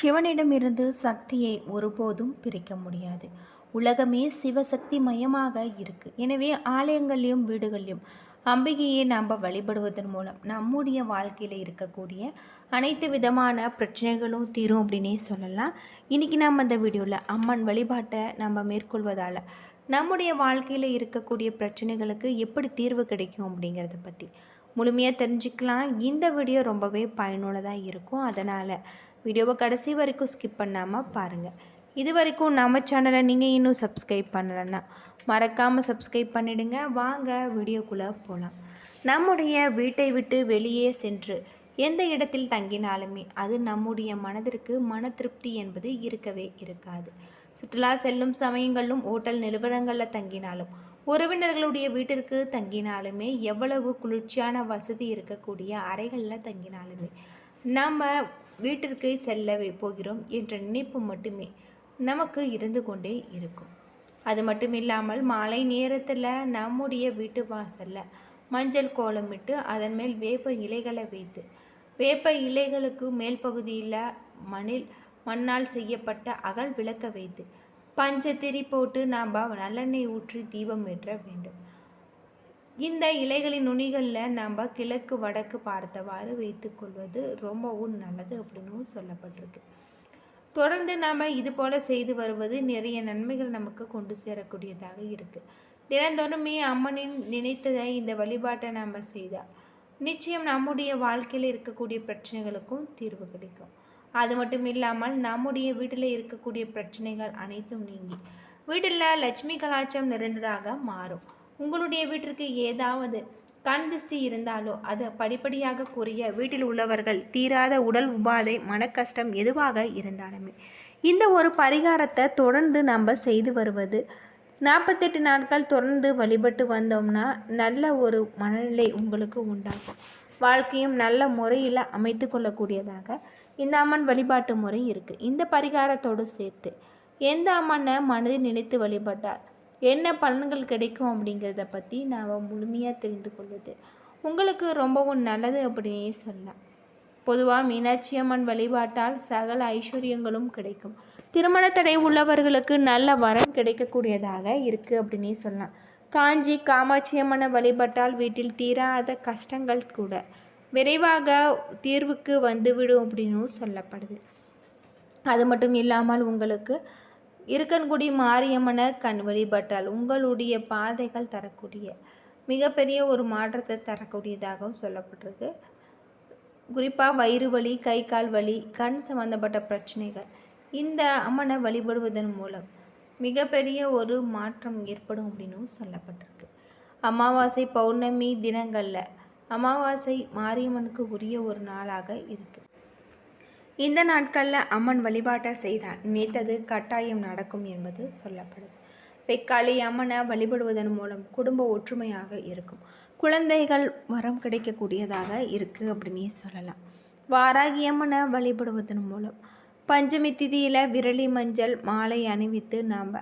சிவனிடமிருந்து சக்தியை ஒருபோதும் பிரிக்க முடியாது. உலகமே சிவசக்தி மயமாக இருக்குது எனவே ஆலயங்கள்லையும் வீடுகள்லையும் அம்பிகையை நாம் வழிபடுவதன் மூலம் நம்முடைய வாழ்க்கையில் இருக்கக்கூடிய அனைத்து விதமான பிரச்சனைகளும் தீரும் அப்படின்னே சொல்லலாம். இன்றைக்கி நம்ம அந்த வீடியோவில் அம்மன் வழிபாட்டை நம்ம மேற்கொள்வதால் நம்முடைய வாழ்க்கையில் இருக்கக்கூடிய பிரச்சனைகளுக்கு எப்படி தீர்வு கிடைக்கும் அப்படிங்கிறத பற்றி முழுமையாக தெரிஞ்சுக்கலாம். இந்த வீடியோ ரொம்பவே பயனுள்ளதாக இருக்கும். அதனால் வீடியோவை கடைசி வரைக்கும் ஸ்கிப் பண்ணாமல் பாருங்கள் இது வரைக்கும் நம்ம சேனலை நீங்கள் இன்னும் சப்ஸ்கிரைப் பண்ணலைன்னா மறக்காமல் சப்ஸ்கிரைப் பண்ணிவிடுங்க வாங்க வீடியோக்குள்ளே போகலாம் நம்முடைய வீட்டை விட்டு வெளியே சென்று எந்த இடத்தில் தங்கினாலுமே அது நம்முடைய மனதிற்கு மன திருப்தி என்பது இருக்கவே இருக்காது. சுற்றுலா செல்லும் சமயங்களிலும் ஓட்டல் நிறுவனங்களில் தங்கினாலும் உறவினர்களுடைய வீட்டிற்கு தங்கினாலுமே எவ்வளவு குளிர்ச்சியான வசதி இருக்கக்கூடிய அறைகளில் தங்கினாலுமே நம்ம வீட்டிற்கு செல்லவே போகிறோம் என்ற நினைப்பு மட்டுமே நமக்கு இருந்து கொண்டே இருக்கும். அது மட்டும் இல்லாமல் மாலை நேரத்தில் நம்முடைய வீட்டு வாசலில் மஞ்சள் கோலமிட்டு அதன் மேல் வேப்ப இலைகளை வைத்து வேப்ப இலைகளுக்கு மேல் பகுதியில் மணில் மண்ணால் செய்யப்பட்ட அகல் விளக்க வைத்து பஞ்சத்திரி போட்டு நாம் நல்லெண்ணெய் ஊற்றி தீபம் ஏற்ற வேண்டும். இந்த இலைகளின் நுனிகளில் நம்ம கிழக்கு வடக்கு பார்த்தவாறு வைத்துக்கொள்வது ரொம்பவும் நல்லது அப்படின்னு சொல்லப்பட்டிருக்கு. தொடர்ந்து நாம் இது போல் செய்து வருவது நிறைய நன்மைகள் நமக்கு கொண்டு சேரக்கூடியதாக இருக்குது தினந்தோறுமே அம்மனின் நினைத்ததை இந்த வழிபாட்டை நாம் செய்தால் நிச்சயம் நம்முடைய வாழ்க்கையில் இருக்கக்கூடிய பிரச்சனைகளுக்கும் தீர்வு கிடைக்கும். அது மட்டும் இல்லாமல் நம்முடைய வீட்டில் இருக்கக்கூடிய பிரச்சனைகள் அனைத்தும் நீங்கி வீட்டில் லட்சுமி கலாச்சாரம் நிறைந்ததாக மாறும். உங்களுடைய வீட்டிற்கு ஏதாவது கண் திருஷ்டி இருந்தாலோ அது படிப்படியாக கூறிய வீட்டில் உள்ளவர்கள் தீராத உடல் உபாதை மனக்கஷ்டம் எதுவாக இருந்தாலுமே இந்த ஒரு பரிகாரத்தை தொடர்ந்து நம்ம செய்து வருவது நாற்பத்தெட்டு நாட்கள் தொடர்ந்து வழிபட்டு வந்தோம்னா நல்ல ஒரு மனநிலை உங்களுக்கு உண்டாகும். வாழ்க்கையும் நல்ல முறையில் அமைத்து கொள்ளக்கூடியதாக இந்த அம்மன் வழிபாட்டு முறை இருக்குது இந்த பரிகாரத்தோடு சேர்த்து எந்த அம்மனை மனதில் நினைத்து வழிபட்டால் என்ன பலன்கள் கிடைக்கும் அப்படிங்கிறத பற்றி நாம் முழுமையாக தெரிந்து கொள்வது. உங்களுக்கு ரொம்பவும் நல்லது அப்படின்னே சொல்லலாம். பொதுவாக மீனாட்சி அம்மன் வழிபாட்டால் சகல ஐஸ்வர்யங்களும் கிடைக்கும். திருமண தடை உள்ளவர்களுக்கு நல்ல வரம் கிடைக்கக்கூடியதாக இருக்குது அப்படின்னே சொல்லலாம். காஞ்சி காமாட்சி அம்மனை வழிபட்டால் வீட்டில் தீராத கஷ்டங்கள் கூட விரைவாக தீர்வுக்கு வந்துவிடும் அப்படின்னும் சொல்லப்படுது. அது மட்டும் இல்லாமல் உங்களுக்கு இருக்கன்குடி மாரியம்மனை கண் வழிபட்டால் உங்களுடைய பாதைகள் தரக்கூடிய மிகப்பெரிய ஒரு மாற்றத்தை தரக்கூடியதாகவும் சொல்லப்பட்டிருக்கு. குறிப்பாக வயிறு வலி கை கால் வலி கண் சம்மந்தப்பட்ட பிரச்சனைகள் இந்த அம்மனை வழிபடுவதன் மூலம் மிகப்பெரிய ஒரு மாற்றம் ஏற்படும் அப்படின்னும் சொல்லப்பட்டிருக்கு. அமாவாசை பௌர்ணமி தினங்களில் அமாவாசை மாரியம்மனுக்கு உரிய ஒரு நாளாக இருக்குது இந்த நாட்களில் அம்மன் வழிபாட்டை செய்தால் நினைத்தது கட்டாயம் நடக்கும் என்பது சொல்லப்படுது. பெக்காளி அம்மனை வழிபடுவதன் மூலம் குடும்ப ஒற்றுமையாக இருக்கும். குழந்தைகள் வரம் கிடைக்கக்கூடியதாக இருக்குது அப்படின்னே சொல்லலாம். வாராகி அம்மனை வழிபடுவதன் மூலம் பஞ்சமி திதியில் விரலி மஞ்சள் மாலை அணிவித்து நாம்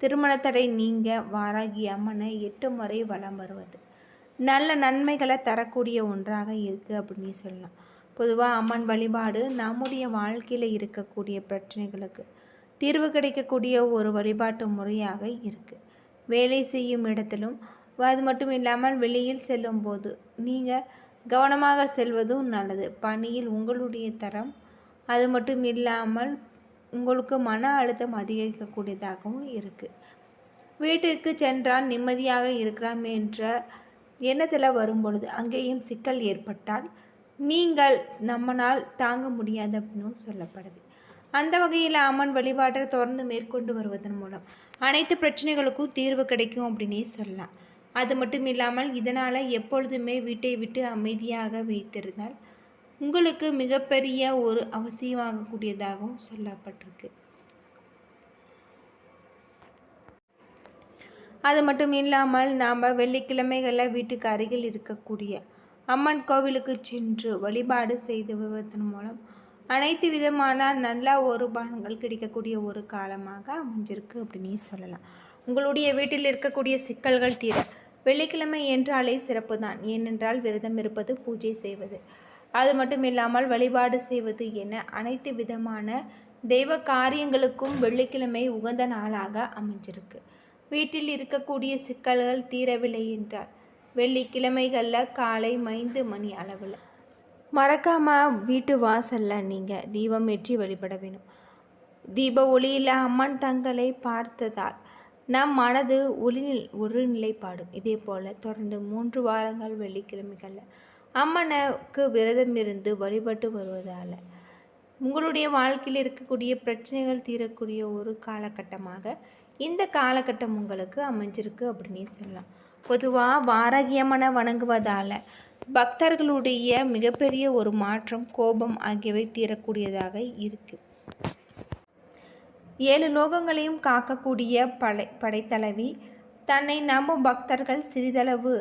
திருமணத்தடை நீங்க வாராகி அம்மனை எட்டு முறை வலம் வருவது நல்ல நன்மைகளை தரக்கூடிய ஒன்றாக இருக்குது அப்படின்னு சொல்லலாம். பொதுவாக அம்மன் வழிபாடு நம்முடைய வாழ்க்கையில் இருக்கக்கூடிய பிரச்சனைகளுக்கு தீர்வு கிடைக்கக்கூடிய ஒரு வழிபாட்டு முறையாக இருக்குது வேலை செய்யும் இடத்திலும் அது மட்டும் இல்லாமல் வெளியில் செல்லும் போது நீங்கள் கவனமாக செல்வதும் நல்லது. பணியில் உங்களுடைய தரம் அது மட்டும் இல்லாமல் உங்களுக்கு மன அழுத்தம் அதிகரிக்கக்கூடியதாகவும் இருக்குது வீட்டிற்கு சென்றால் நிம்மதியாக இருக்கலாம் என்ற எண்ணத்தில் வரும்பொழுது அங்கேயும் சிக்கல் ஏற்பட்டால் நீங்கள் நம்மனால் தாங்க முடியாது அப்படின்னு சொல்லப்படுது. அந்த வகையில் அம்மன் வழிபாட்டை தொடர்ந்து மேற்கொண்டு வருவதன் மூலம் அனைத்து பிரச்சனைகளுக்கும் தீர்வு கிடைக்கும் அப்படின்னே சொல்லலாம். அது மட்டும் இல்லாமல் இதனால் எப்பொழுதுமே வீட்டை விட்டு அமைதியாக வைத்திருந்தால் உங்களுக்கு மிகப்பெரிய ஒரு அவசியமாகக்கூடியதாகவும் சொல்லப்பட்டிருக்கு. அது மட்டும் இல்லாமல் நாம் வெள்ளிக்கிழமைகளில் வீட்டுக்கு அருகில் இருக்கக்கூடிய அம்மன் கோவிலுக்கு சென்று வழிபாடு செய்து வருவதன் மூலம் அனைத்து விதமான நல்ல ஒரு பலன்கள் கிடைக்கக்கூடிய ஒரு காலமாக அமைஞ்சிருக்கு அப்படின்னே சொல்லலாம். உங்களுடைய வீட்டில் இருக்கக்கூடிய சிக்கல்கள் தீர வெள்ளிக்கிழமை என்றாலே சிறப்பு தான். ஏனென்றால் விரதம் இருப்பது பூஜை செய்வது. அது மட்டும் இல்லாமல் வழிபாடு செய்வது என அனைத்து விதமான தெய்வ காரியங்களுக்கும் வெள்ளிக்கிழமை உகந்த நாளாக அமைஞ்சிருக்கு. வீட்டில் இருக்கக்கூடிய சிக்கல்கள் தீரவில்லை என்றால் வெள்ளிக்கிழமைகளில் காலை ஐந்து மணி அளவில். மறக்காமல் வீட்டு வாசலில் நீங்கள் தீபம் ஏற்றி வழிபட வேணும். தீப ஒளியில் அம்மன் தங்களை பார்த்ததால் நம் மனது ஒளி ஒரு நிலைப்பாடும். இதே போல் தொடர்ந்து மூன்று வாரங்கள் வெள்ளிக்கிழமைகளில் அம்மனுக்கு விரதம் இருந்து வழிபட்டு வருவதால் உங்களுடைய வாழ்க்கையில் இருக்கக்கூடிய பிரச்சனைகள் தீரக்கூடிய ஒரு காலகட்டமாக இந்த காலகட்டம் உங்களுக்கு அமைஞ்சிருக்கு அப்படின்னே சொல்லலாம். பொதுவாக வாரகியம்மனை வணங்குவதால் பக்தர்களுடைய மிகப்பெரிய ஒரு மாற்றம் கோபம் ஆகியவை தீரக்கூடியதாக இருக்குது ஏழு லோகங்களையும் காக்கக்கூடிய படை படைத்தளவி தன்னை நம்பும் பக்தர்கள் சிறிதளவு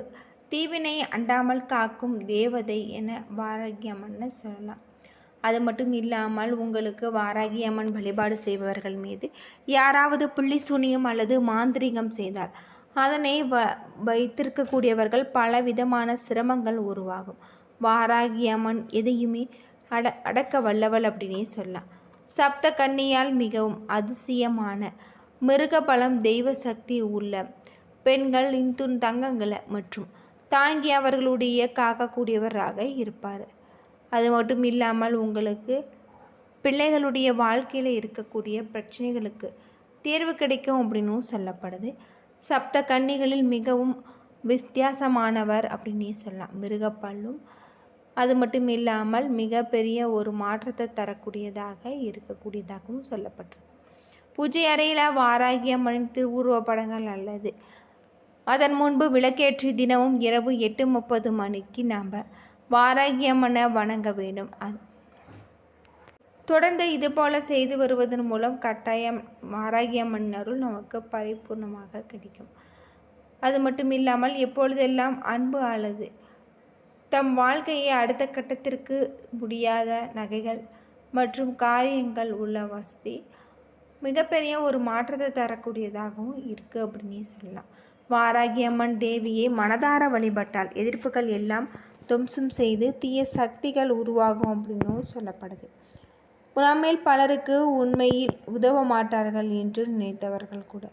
தீவினை அண்டாமல் காக்கும் தேவதை என வாராகியம்மன் சொல்லலாம். அது மட்டும் இல்லாமல் உங்களுக்கு வாராகியம்மன் வழிபாடு செய்பவர்கள் மீது யாராவது புள்ளி சூனியம் அல்லது மாந்திரிகம் செய்தால் அதனை வ வைத்திருக்கக்கூடியவர்கள் பல விதமான சிரமங்கள் உருவாகும். வாராகி அம்மன் எதையுமே அட அடக்க வல்லவள் அப்படின்னே சொல்லலாம். சப்த கன்னியால் மிகவும் அதிசயமான மிருகபலம் தெய்வ சக்தி உள்ள பெண்கள் இன்துன் தங்கங்களை மற்றும் தாங்கி அவர்களுடைய காக்கக்கூடியவராக இருப்பார். அது மட்டும் இல்லாமல் உங்களுக்கு பிள்ளைகளுடைய வாழ்க்கையில் இருக்கக்கூடிய பிரச்சனைகளுக்கு தீர்வு கிடைக்கும் அப்படின்னும் சொல்லப்படுது. சப்த கன்னிகளில் மிகவும் வித்தியாசமானவர் அப்படின்னே சொல்லலாம். மிருகப்பல்லும் அது மட்டும் இல்லாமல் மிகப்பெரிய ஒரு மாற்றத்தை தரக்கூடியதாக இருக்கக்கூடியதாகவும் சொல்லப்பட்டிருக்கு. பூஜை அறையில் வாராகி அம்மனின் திருவுருவ படங்கள் அல்லது அதன் முன்பு விளக்கேற்றி தினமும் இரவு எட்டு முப்பது மணிக்கு நாம் வாராகி அம்மனை வணங்க வேண்டும். அது தொடர்ந்து இது போல செய்து வருவதன் மூலம் கட்டாயம் வாராகியம்மன் அருள் நமக்கு பரிபூர்ணமாக கிடைக்கும். அது மட்டும் இல்லாமல் எப்பொழுதெல்லாம் அன்பு ஆளது தம் வாழ்க்கையை அடுத்த கட்டத்திற்கு முடியாத நகைகள் மற்றும் காரியங்கள் உள்ள வசதி மிகப்பெரிய ஒரு மாற்றத்தை தரக்கூடியதாகவும் இருக்குது அப்படின்னே சொல்லலாம். வாராகியம்மன் தேவியை மனதார வழிபட்டால் எதிர்ப்புகள் எல்லாம் துவம்சம் செய்து தீய சக்திகள் உருவாகும் அப்படின்னும் சொல்லப்படுது. நம்மில் பலருக்கு உண்மையில் உதவ மாட்டார்கள் என்று நினைத்தவர்கள் கூட.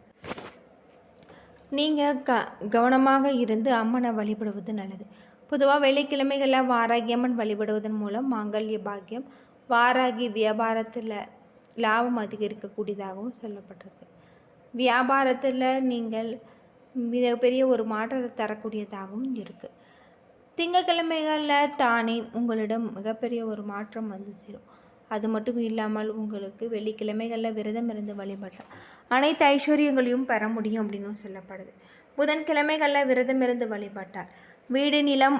நீங்கள் க கவனமாக இருந்து அம்மனை வழிபடுவது நல்லது. பொதுவாக வெள்ளிக்கிழமைகளில் வாராகி அம்மன் வழிபடுவதன் மூலம் மாங்கல்ய பாக்கியம் வாராகி வியாபாரத்தில் லாபம் அதிகரிக்கக்கூடியதாகவும் சொல்லப்பட்டிருக்கு. வியாபாரத்தில் நீங்கள் மிகப்பெரிய ஒரு மாற்றத்தை தரக்கூடியதாகவும் இருக்குது திங்கக்கிழமைகளில் தானே உங்களிடம் மிகப்பெரிய ஒரு மாற்றம் வந்து சேரும். அது மட்டும் இல்லாமல் உங்களுக்கு வெள்ளிக்கிழமைகளில் விரதம் இருந்து வழிபட்டால் அனைத்து ஐஸ்வர்யங்களையும் பெற முடியும் அப்படின்னு சொல்லப்படுது. புதன்கிழமைகளில் விரதம் இருந்து வழிபட்டால் வீடு நிலம்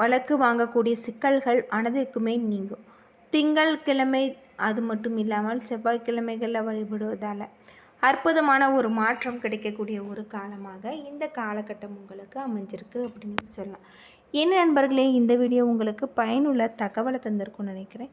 வழக்கு வாங்கக்கூடிய சிக்கல்கள் அனைத்துக்குமே நீங்கும். திங்கள் கிழமை அது மட்டும் இல்லாமல் செவ்வாய்க்கிழமைகளில் வழிபடுவதால் அற்புதமான ஒரு மாற்றம் கிடைக்கக்கூடிய ஒரு காலமாக இந்த காலகட்டம் உங்களுக்கு அமைஞ்சிருக்கு அப்படின்னு சொல்லலாம். என்ன நண்பர்களே இந்த வீடியோ உங்களுக்கு பயனுள்ள தகவலை தந்திருக்கும்னு நினைக்கிறேன்.